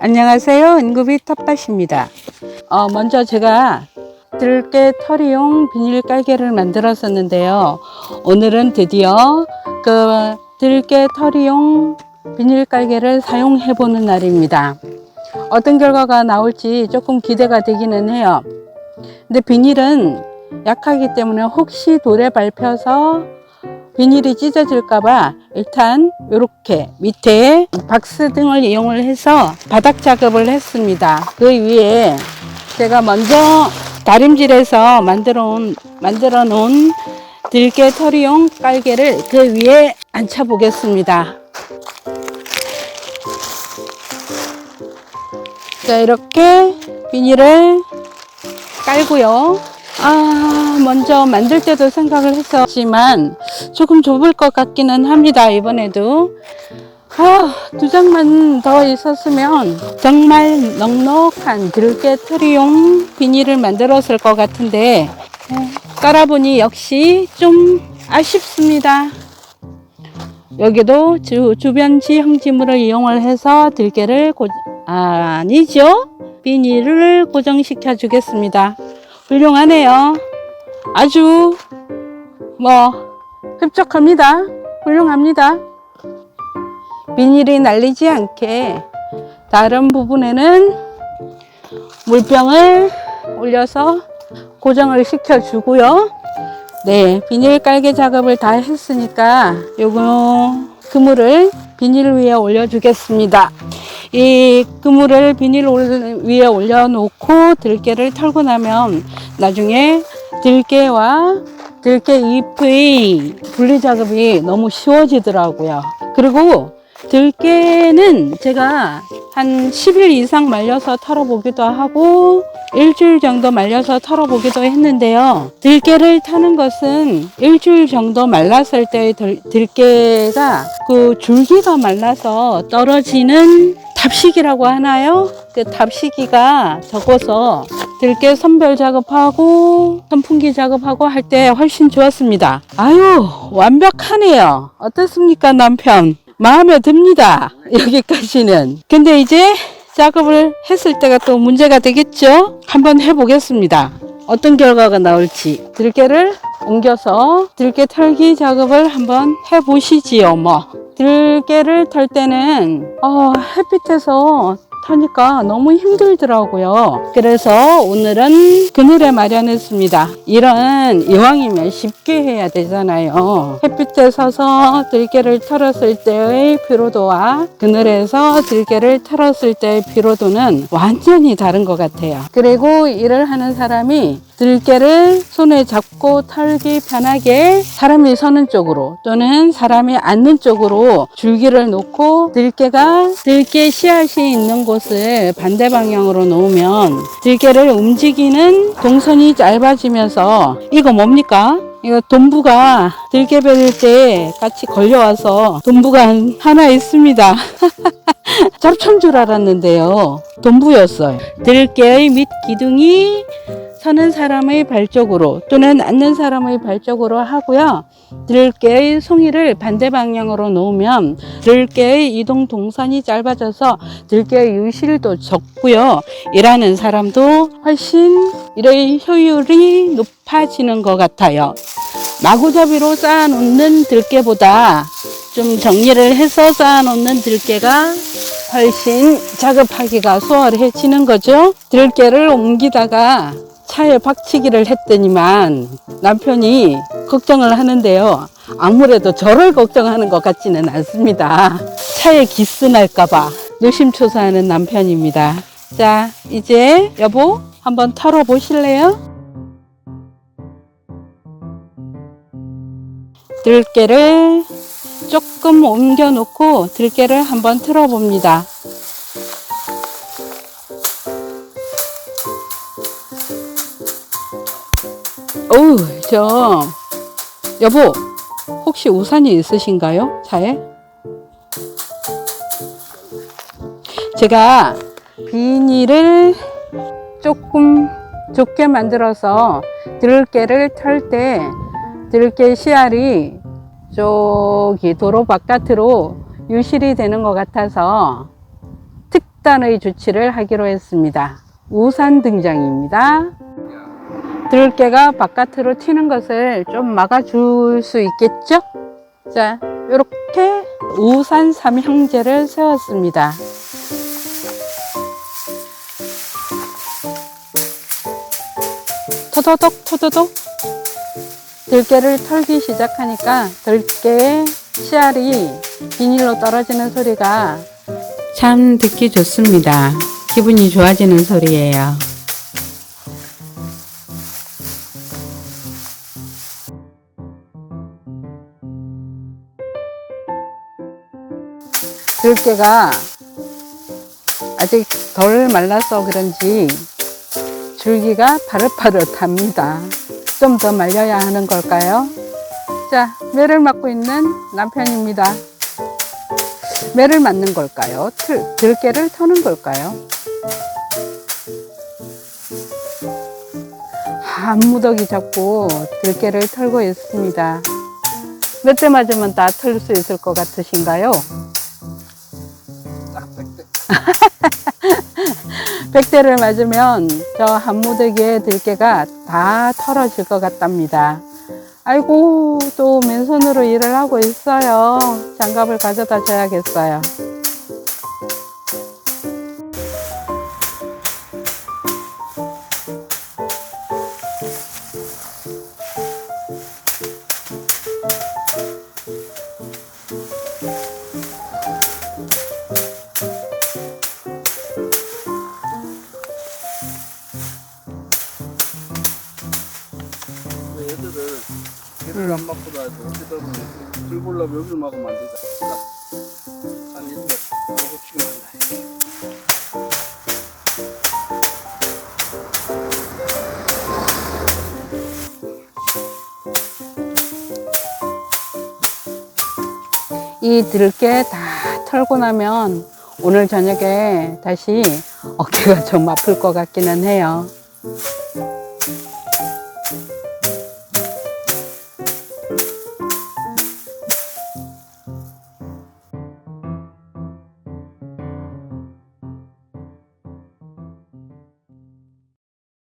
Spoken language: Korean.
안녕하세요. 인구비 텃밭입니다. 어, 먼저 제가 들깨 털이용 비닐 깔개를 만들었었는데요. 오늘은 드디어 그 들깨 털이용 비닐 깔개를 사용해 보는 날입니다. 어떤 결과가 나올지 조금 기대가 되기는 해요. 근데 비닐은 약하기 때문에 혹시 돌에 밟혀서 비닐이 찢어질까봐 일단 이렇게 밑에 박스 등을 이용을 해서 바닥 작업을 했습니다. 그 위에 제가 먼저 다림질해서 만들어 온, 만들어 놓은 들깨 털이용 깔개를 그 위에 앉혀 보겠습니다. 자, 이렇게 비닐을 깔고요. 아, 먼저 만들 때도 생각을 했었지만 조금 좁을 것 같기는 합니다. 이번에도. 아, 두 장만 더 있었으면 정말 넉넉한 들깨 트리용 비닐을 만들었을 것 같은데 에, 깔아보니 역시 좀 아쉽습니다. 여기도 주, 주변 지형지물을 이용을 해서 들깨를 고, 아, 아니죠? 비닐을 고정시켜 주겠습니다. 훌륭하네요. 아주 뭐 흡족합니다. 훌륭합니다. 비닐이 날리지 않게 다른 부분에는 물병을 올려서 고정을 시켜 주고요. 네, 비닐 깔개 작업을 다 했으니까 요거 그물을 비닐 위에 올려 주겠습니다. 이 그물을 비닐 올- 위에 올려놓고 들깨를 털고 나면 나중에 들깨와 들깨 잎의 분리 작업이 너무 쉬워지더라고요. 그리고 들깨는 제가 한 10일 이상 말려서 털어보기도 하고 일주일 정도 말려서 털어보기도 했는데요. 들깨를 타는 것은 일주일 정도 말랐을 때 들, 들깨가 그 줄기가 말라서 떨어지는 답식이라고 하나요? 그 답식이가 적어서 들깨 선별 작업하고 선풍기 작업하고 할 때 훨씬 좋았습니다. 아유 완벽하네요. 어떻습니까 남편? 마음에 듭니다. 여기까지는. 근데 이제 작업을 했을 때가 또 문제가 되겠죠? 한번 해보겠습니다. 어떤 결과가 나올지 들깨를 옮겨서 들깨 털기 작업을 한번 해보시지요. 뭐 들깨를 털 때는 어, 햇빛에서 타니까 너무 힘들더라고요. 그래서 오늘은 그늘에 마련했습니다. 이런 이왕이면 쉽게 해야 되잖아요. 햇빛에 서서 들깨를 털었을 때의 피로도와 그늘에서 들깨를 털었을 때의 피로도는 완전히 다른 것 같아요. 그리고 일을 하는 사람이 들깨를 손에 잡고 털기 편하게 사람이 서는 쪽으로 또는 사람이 앉는 쪽으로 줄기를 놓고 들깨가 들깨 씨앗이 있는 곳을 반대 방향으로 놓으면 들깨를 움직이는 동선이 짧아지면서 이거 뭡니까? 이거 돈부가 들깨 베릴 때 같이 걸려와서 돈부가 하나 있습니다. 잡초인 줄 알았는데요. 돈부였어요. 들깨의 밑 기둥이 서는 사람의 발 쪽으로 또는 앉는 사람의 발 쪽으로 하고요. 들깨의 송이를 반대 방향으로 놓으면 들깨의 이동 동선이 짧아져서 들깨의 유실도 적고요. 일하는 사람도 훨씬 일의 효율이 높아지는 것 같아요. 마구잡이로 쌓아놓는 들깨보다 좀 정리를 해서 쌓아놓는 들깨가 훨씬 작업하기가 수월해지는 거죠. 들깨를 옮기다가 차에 박치기를 했더니만 남편이 걱정을 하는데요. 아무래도 저를 걱정하는 것 같지는 않습니다. 차에 기스 날까봐 노심초사하는 남편입니다. 자, 이제 여보 한번 털어 보실래요? 들깨를 조금 옮겨 놓고 들깨를 한번 틀어 봅니다. 어우, 저, 여보, 혹시 우산이 있으신가요? 차에? 제가 비닐을 조금 좁게 만들어서 들깨를 털 때 들깨 씨알이 저기 도로 바깥으로 유실이 되는 것 같아서 특 특단의 조치를 하기로 했습니다. 우산 등장입니다. 들깨가 바깥으로 튀는 것을 좀 막아줄 수 있겠죠? 자, 이렇게 우산 삼형제를 세웠습니다. 토도독 토도독 들깨를 털기 시작하니까 들깨의 씨알이 비닐로 떨어지는 소리가 참 듣기 좋습니다. 기분이 좋아지는 소리예요. 들깨가 아직 덜 말라서 그런지 줄기가 파릇파릇합니다. 좀 더 말려야 하는 걸까요? 자, 매를 맡고 있는 남편입니다. 매를 맞는 걸까요? 틀, 들깨를 터는 걸까요? 한 무더기 잡고 들깨를 털고 있습니다. 몇 대 맞으면 다 털 수 있을 것 같으신가요? 100대를 맞으면 저 한 무더기의 들깨가 다 털어질 것 같답니다. 아이고, 또 맨손으로 일을 하고 있어요. 장갑을 가져다 줘야겠어요. 애들을 개를 안 맞고 다니고 어디다 보면 들고 올라면 여기를 막으면 안 되다. 이 들깨 다 털고 나면 오늘 저녁에 다시 어깨가 좀 아플 것 같기는 해요.